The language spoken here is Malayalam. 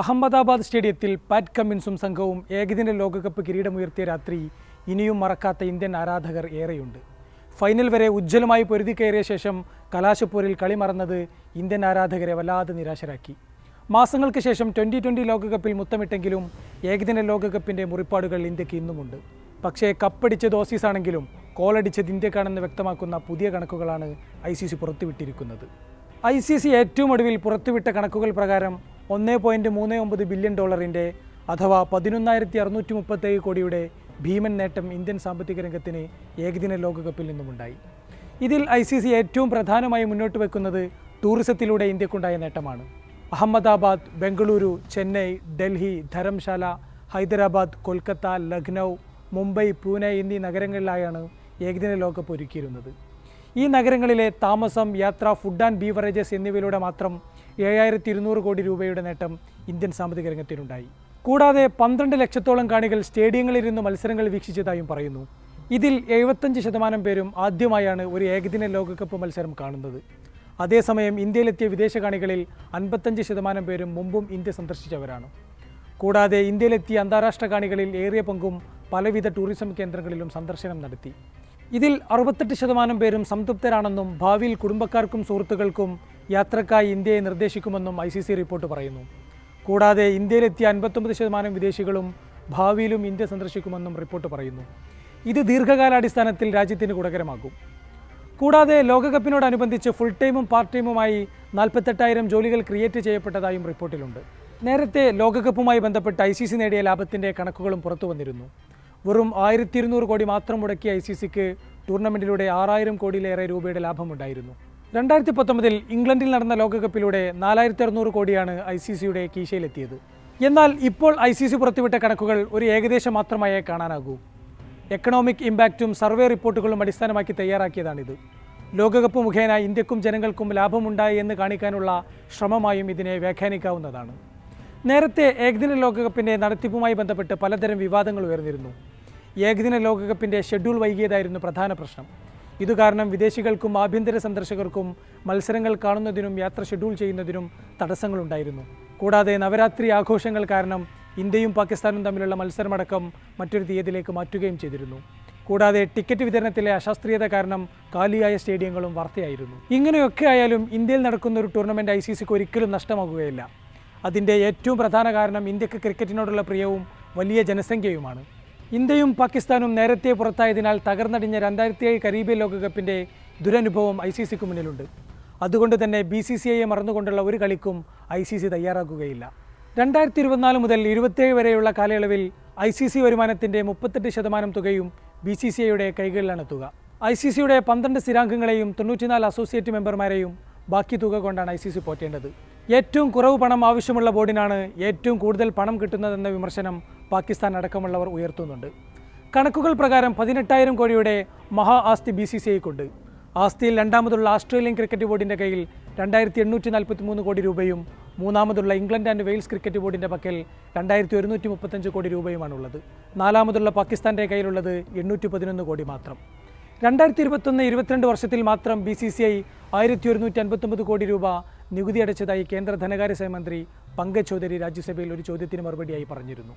അഹമ്മദാബാദ് സ്റ്റേഡിയത്തിൽ പാറ്റ് കമ്മിൻസും സംഘവും ഏകദിന ലോകകപ്പ് കിരീടമുയർത്തിയ രാത്രി ഇനിയും മറക്കാത്ത ഇന്ത്യൻ ആരാധകർ ഏറെയുണ്ട്. ഫൈനൽ വരെ ഉജ്ജ്വലമായി പൊരുതി കയറിയ ശേഷം കലാശപ്പോരിൽ കളി മറന്നത് ഇന്ത്യൻ ആരാധകരെ വല്ലാതെ നിരാശരാക്കി. മാസങ്ങൾക്ക് ശേഷം ട്വന്റി ട്വന്റി ലോകകപ്പിൽ മുത്തമിട്ടെങ്കിലും ഏകദിന ലോകകപ്പിന്റെ മുറിപ്പാടുകൾ ഇന്ത്യയ്ക്ക് ഇന്നുമുണ്ട്. പക്ഷേ കപ്പടിച്ചത് ഓസീസാണെങ്കിലും കോളടിച്ചത് ഇന്ത്യക്കാണെന്ന് വ്യക്തമാക്കുന്ന പുതിയ കണക്കുകളാണ് ഐ സി സി പുറത്തുവിട്ടിരിക്കുന്നത്. ഐ സി സി ഏറ്റവും ഒടുവിൽ പുറത്തുവിട്ട കണക്കുകൾ പ്രകാരം ഒന്ന് പോയിന്റ് മൂന്ന് ഒമ്പത് ബില്യൺ ഡോളറിന്റെ അഥവാ പതിനൊന്നായിരത്തി അറുന്നൂറ്റി മുപ്പത്തേഴ് കോടിയുടെ ഭീമൻ നേട്ടം ഇന്ത്യൻ സാമ്പത്തിക രംഗത്തിന് ഏകദിന ലോകകപ്പിൽ നിന്നുമുണ്ടായി. ഇതിൽ ഐ സി സി ഏറ്റവും പ്രധാനമായി മുന്നോട്ട് വെക്കുന്നത് ടൂറിസത്തിലൂടെ ഇന്ത്യക്കുണ്ടായ നേട്ടമാണ്. അഹമ്മദാബാദ് ബംഗളൂരു ചെന്നൈ ഡൽഹി ധരംശാല ഹൈദരാബാദ് കൊൽക്കത്ത ലക്നൗ മുംബൈ പൂനെ എന്നീ നഗരങ്ങളിലായാണ് ഏകദിന ലോകകപ്പ് ഒരുക്കിയിരുന്നത്. ഈ നഗരങ്ങളിലെ താമസം യാത്ര ഫുഡ് ആൻഡ് ബീവറേജസ് എന്നിവയിലൂടെ മാത്രം ഏഴായിരത്തി ഇരുന്നൂറ് കോടി രൂപയുടെ നേട്ടം ഇന്ത്യൻ സാമ്പത്തിക രംഗത്തിനുണ്ടായി. കൂടാതെ പന്ത്രണ്ട് ലക്ഷത്തോളം കാണികൾ സ്റ്റേഡിയങ്ങളിലിരുന്ന് മത്സരങ്ങൾ വീക്ഷിച്ചതായും പറയുന്നു. ഇതിൽ എഴുപത്തഞ്ച് ശതമാനം പേരും ആദ്യമായാണ് ഒരു ഏകദിന ലോകകപ്പ് മത്സരം കാണുന്നത്. അതേസമയം ഇന്ത്യയിലെത്തിയ വിദേശ കാണികളിൽ അൻപത്തഞ്ച് ശതമാനം പേരും മുമ്പും ഇന്ത്യ സന്ദർശിച്ചവരാണ്. കൂടാതെ ഇന്ത്യയിലെത്തിയ അന്താരാഷ്ട്ര കാണികളിൽ ഏറിയ പങ്കും പലവിധ ടൂറിസം കേന്ദ്രങ്ങളിലും സന്ദർശനം നടത്തി. ഇതിൽ അറുപത്തെട്ട് ശതമാനം പേരും സംതൃപ്തരാണെന്നും ഭാവിയിൽ കുടുംബക്കാർക്കും സുഹൃത്തുക്കൾക്കും യാത്രക്കായി ഇന്ത്യയെ നിർദ്ദേശിക്കുമെന്നും ഐ റിപ്പോർട്ട് പറയുന്നു. കൂടാതെ ഇന്ത്യയിലെത്തിയ അൻപത്തൊമ്പത് ശതമാനം വിദേശികളും ഭാവിയിലും ഇന്ത്യ സന്ദർശിക്കുമെന്നും റിപ്പോർട്ട് പറയുന്നു. ഇത് ദീർഘകാലാടിസ്ഥാനത്തിൽ രാജ്യത്തിന് ഗുണകരമാകും. കൂടാതെ ലോകകപ്പിനോടനുബന്ധിച്ച് ഫുൾ ടൈമും പാർട്ട് ടൈമുമായി നാൽപ്പത്തെട്ടായിരം ജോലികൾ ക്രിയേറ്റ് ചെയ്യപ്പെട്ടതായും റിപ്പോർട്ടിലുണ്ട്. നേരത്തെ ലോകകപ്പുമായി ബന്ധപ്പെട്ട് ഐ നേടിയ ലാഭത്തിന്റെ കണക്കുകളും പുറത്തു വന്നിരുന്നു വെറും ആയിരത്തി ഇരുന്നൂറ് കോടി മാത്രം മുടക്കിയ ഐ സി സിക്ക് ടൂർണമെന്റിലൂടെ ആറായിരം കോടിയിലേറെ രൂപയുടെ ലാഭമുണ്ടായിരുന്നു. രണ്ടായിരത്തി പത്തൊമ്പതിൽ ഇംഗ്ലണ്ടിൽ നടന്ന ലോകകപ്പിലൂടെ നാലായിരത്തി അറുന്നൂറ് കോടിയാണ് ഐ സി സിയുടെ കീശയിലെത്തിയത്. എന്നാൽ ഇപ്പോൾ ഐ സി സി പുറത്തുവിട്ട കണക്കുകൾ ഒരു ഏകദേശം മാത്രമായേ കാണാനാകൂ. എക്കണോമിക് ഇമ്പാക്റ്റും സർവേ റിപ്പോർട്ടുകളും അടിസ്ഥാനമാക്കി തയ്യാറാക്കിയതാണിത്. ലോകകപ്പ് മുഖേന ഇന്ത്യക്കും ജനങ്ങൾക്കും ലാഭമുണ്ടായി എന്ന് കാണിക്കാനുള്ള ശ്രമമായും ഇതിനെ വ്യാഖ്യാനിക്കാവുന്നതാണ്. നേരത്തെ ഏകദിന ലോകകപ്പിന്റെ നടത്തിപ്പുമായി ബന്ധപ്പെട്ട് പലതരം വിവാദങ്ങൾ ഉയർന്നിരുന്നു. ഏകദിന ലോകകപ്പിന്റെ ഷെഡ്യൂൾ വൈകിയതായിരുന്നു പ്രധാന പ്രശ്നം. ഇതുകാരണം വിദേശികൾക്കും ആഭ്യന്തര സന്ദർശകർക്കും മത്സരങ്ങൾ കാണുന്നതിനും യാത്ര ഷെഡ്യൂൾ ചെയ്യുന്നതിനും തടസ്സങ്ങളുണ്ടായിരുന്നു. കൂടാതെ നവരാത്രി ആഘോഷങ്ങൾ കാരണം ഇന്ത്യയും പാകിസ്ഥാനും തമ്മിലുള്ള മത്സരമടക്കം മറ്റൊരു തീയതിയിലേക്ക് മാറ്റുകയും ചെയ്തിരുന്നു. കൂടാതെ ടിക്കറ്റ് വിതരണത്തിലെ അശാസ്ത്രീയത കാരണം കാലിയായ സ്റ്റേഡിയങ്ങളും വാർത്തയായിരുന്നു. ഇങ്ങനെയൊക്കെ ആയാലും ഇന്ത്യയിൽ നടക്കുന്ന ഒരു ടൂർണമെന്റ് ഐ സി സിക്ക് ഒരിക്കലും നഷ്ടമാകുകയില്ല. അതിന്റെ ഏറ്റവും പ്രധാന കാരണം ഇന്ത്യയ്ക്ക് ക്രിക്കറ്റിനോടുള്ള പ്രിയവും വലിയ ജനസംഖ്യയുമാണ്. ഇന്ത്യയും പാകിസ്ഥാനും നേരത്തെ പുറത്തായതിനാൽ തകർന്നടിഞ്ഞ രണ്ടായിരത്തി ഏഴ് കരീബിയൻ ലോകകപ്പിന്റെ ദുരനുഭവം ഐ സി സിക്ക് മുന്നിലുണ്ട്. അതുകൊണ്ട് തന്നെ ബി സി സി ഐയെ മറന്നുകൊണ്ടുള്ള ഒരു കളിക്കും ഐ സി സി തയ്യാറാക്കുകയില്ല. രണ്ടായിരത്തി ഇരുപത്തിനാല് മുതൽ ഇരുപത്തിയേഴ് വരെയുള്ള കാലയളവിൽ ഐ സി സി വരുമാനത്തിന്റെ മുപ്പത്തെട്ട് ശതമാനം തുകയും ബി സി സി ഐയുടെ കൈകളിലാണ് തുക ഐ സി സിയുടെ പന്ത്രണ്ട് സ്ഥിരാംഗങ്ങളെയും തൊണ്ണൂറ്റിനാല് അസോസിയേറ്റ് മെമ്പർമാരെയും ബാക്കി തുക കൊണ്ടാണ് ഐ സി സി പോറ്റേണ്ടത്. ഏറ്റവും കുറവ് പണം ആവശ്യമുള്ള ബോർഡിനാണ് ഏറ്റവും കൂടുതൽ പണം കിട്ടുന്നതെന്ന വിമർശനം പാകിസ്ഥാൻ അടക്കമുള്ളവർ ഉയർത്തുന്നുണ്ട്. കണക്കുകൾ പ്രകാരം പതിനെട്ടായിരം കോടിയുടെ മഹാ ആസ്തി ബി സി സി ഐക്കുണ്ട്. ആസ്തിയിൽ രണ്ടാമതുള്ള ആസ്ട്രേലിയൻ ക്രിക്കറ്റ് ബോർഡിന്റെ കയ്യിൽ രണ്ടായിരത്തി എണ്ണൂറ്റി നാൽപ്പത്തി മൂന്ന് കോടി രൂപയും മൂന്നാമതുള്ള ഇംഗ്ലണ്ട് ആൻഡ് വെയിൽസ് ക്രിക്കറ്റ് ബോർഡിന്റെ പക്കൽ രണ്ടായിരത്തി ഒരുന്നൂറ്റി മുപ്പത്തഞ്ച് കോടി രൂപയുമാണുള്ളത്. നാലാമതുള്ള പാകിസ്ഥാന്റെ കയ്യിലുള്ളത് എണ്ണൂറ്റി പതിനൊന്ന് കോടി മാത്രം. രണ്ടായിരത്തി ഇരുപത്തൊന്ന് ഇരുപത്തിരണ്ട് വർഷത്തിൽ മാത്രം ബി സി സി ഐ ആയിരത്തി ഒരുന്നൂറ്റി അൻപത്തൊമ്പത് കോടി രൂപ നികുതി അടച്ചതായി കേന്ദ്ര ധനകാര്യ സഹമന്ത്രി പങ്കജ് ചൗധരി രാജ്യസഭയിൽ ഒരു ചോദ്യത്തിന് മറുപടിയായി പറഞ്ഞിരുന്നു.